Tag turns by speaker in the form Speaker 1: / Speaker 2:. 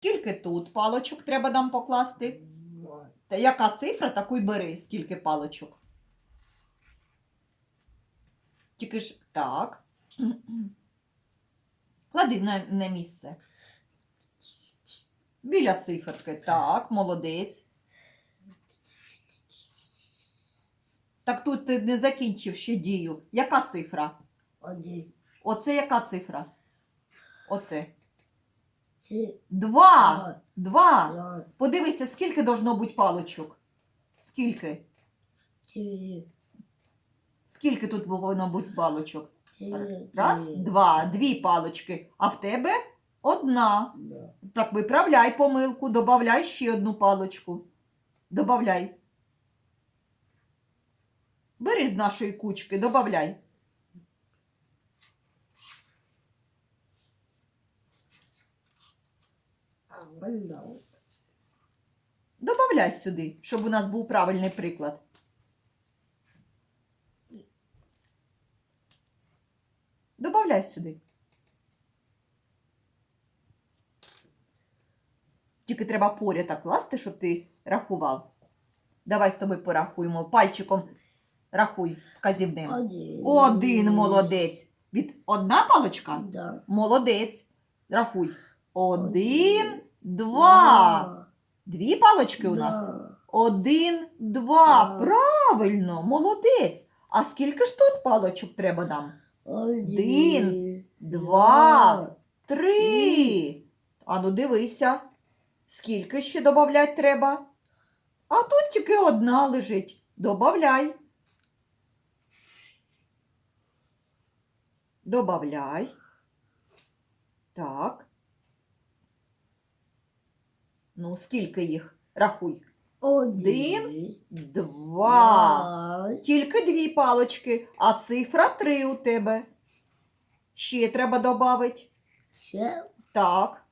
Speaker 1: Скільки тут палочок треба нам покласти? Та яка цифра, таку й бери. Скільки палочок? Тільки ж так. Клади на, на місце. Біля циферки. Так, молодець. Так тут ти не закінчив ще дію. Яка цифра?
Speaker 2: Один.
Speaker 1: Оце яка цифра? Оце. Два. Два. Подивися, скільки должно бути палочок. Скільки?
Speaker 2: Три.
Speaker 1: Скільки тут повинно бути палочок?
Speaker 2: Три.
Speaker 1: Раз, два, дві палочки. А в тебе одна.
Speaker 2: Да.
Speaker 1: Так виправляй помилку, добавляй ще одну палочку. Добавляй. Бери з нашої кучки, добавляй. Добавляй сюди, щоб у нас був правильний приклад. Добавляй сюди. Тільки треба поряд так класти, щоб ти рахував. Давай з тобою порахуємо. Пальчиком рахуй вказівним.
Speaker 2: Один.
Speaker 1: Один молодець. Від одна палочка?
Speaker 2: Да.
Speaker 1: Молодець. Рахуй. Один, два. Дві палочки у нас? Один, два. Правильно, молодець. А скільки ж тут палочок треба нам?
Speaker 2: Один.
Speaker 1: Два. Три. Ану, дивися. Скільки ще додавати треба? А тут тільки одна лежить. Добавляй. Добавляй. Так. Ну, скільки їх? Рахуй.
Speaker 2: Один.
Speaker 1: Два. Тільки дві палочки, а цифра три у тебе. Ще треба додати.
Speaker 2: Ще.
Speaker 1: Так.